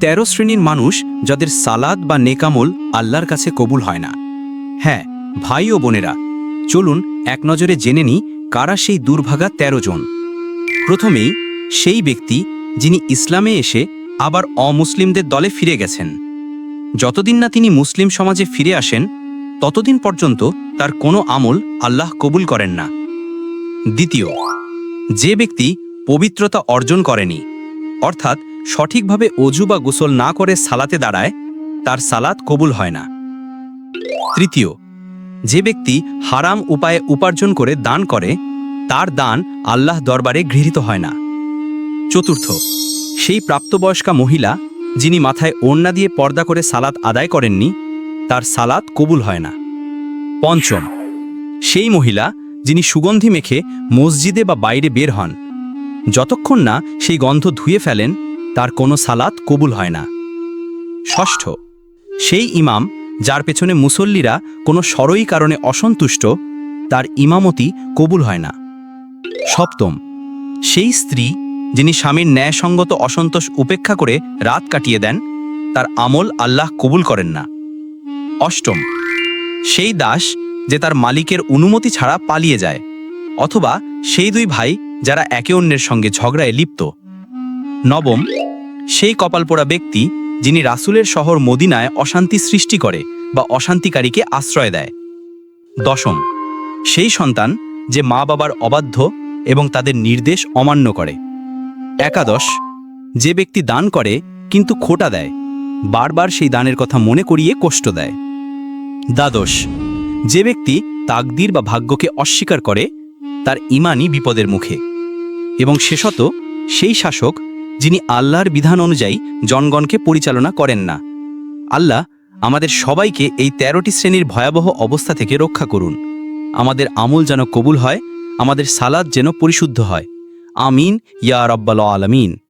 তেরো শ্রেণির মানুষ যাদের সালাদ বা নেকামল আল্লাহর কাছে কবুল হয় না। হ্যাঁ ভাই ও বোনেরা, চলুন এক নজরে জেনে নি কারা সেই দুর্ভাগা ১৩ জন। প্রথমেই, সেই ব্যক্তি যিনি ইসলামে এসে আবার অমুসলিমদের দলে ফিরে গেছেন। যতদিন না তিনি মুসলিম সমাজে ফিরে আসেন, ততদিন পর্যন্ত তার কোনো আমল আল্লাহ কবুল করেন না। দ্বিতীয়, যে ব্যক্তি পবিত্রতা অর্জন করেনি, অর্থাৎ সঠিকভাবে অজু বা গোসল না করে সালাতে দাঁড়ায়, তার সালাত কবুল হয় না। তৃতীয়, যে ব্যক্তি হারাম উপায়ে উপার্জন করে দান করে, তার দান আল্লাহ দরবারে গৃহীত হয় না। চতুর্থ, সেই প্রাপ্তবয়স্কা মহিলা যিনি মাথায় ওড়না দিয়ে পর্দা করে সালাত আদায় করেননি, তার সালাত কবুল হয় না। পঞ্চম, সেই মহিলা যিনি সুগন্ধি মেখে মসজিদে বা বাইরে বের হন, যতক্ষণ না সেই গন্ধ ধুয়ে ফেলেন তার কোনো সালাত কবুল হয় না। ষষ্ঠ, সেই ইমাম যার পেছনে মুসল্লিরা কোনো সরই কারণে অসন্তুষ্ট, তার ইমামতি কবুল হয় না। সপ্তম, সেই স্ত্রী যিনি স্বামীর ন্যায়সঙ্গত অসন্তোষ উপেক্ষা করে রাত কাটিয়ে দেন, তার আমল আল্লাহ কবুল করেন না। অষ্টম, সেই দাস যে তার মালিকের অনুমতি ছাড়া পালিয়ে যায়, অথবা সেই দুই ভাই যারা একে অন্যের সঙ্গে ঝগড়ায় লিপ্ত। নবম, সেই কপালপোড়া ব্যক্তি যিনি রাসুলের শহর মদিনায় অশান্তি সৃষ্টি করে বা অশান্তিকারীকে আশ্রয় দেয়। দশম, সেই সন্তান যে মা বাবার অবাধ্য এবং তাদের নির্দেশ অমান্য করে। একাদশ, যে ব্যক্তি দান করে কিন্তু খোটা দেয়, বারবার সেই দানের কথা মনে করিয়ে কষ্ট দেয়। দ্বাদশ, যে ব্যক্তি তাকদির বা ভাগ্যকে অস্বীকার করে, তার ইমানই বিপদের মুখে। এবং শেষত, সেই শাসক যিনি আল্লাহর বিধান অনুযায়ী জনগণকে পরিচালনা করেন না। আল্লাহ আমাদের সবাইকে এই তেরোটি শ্রেণির ভয়াবহ অবস্থা থেকে রক্ষা করুন। আমাদের আমল যেন কবুল হয়, আমাদের সালাদ যেন পরিশুদ্ধ হয়। আমিন, ইয়া রব্বাল আলমিন।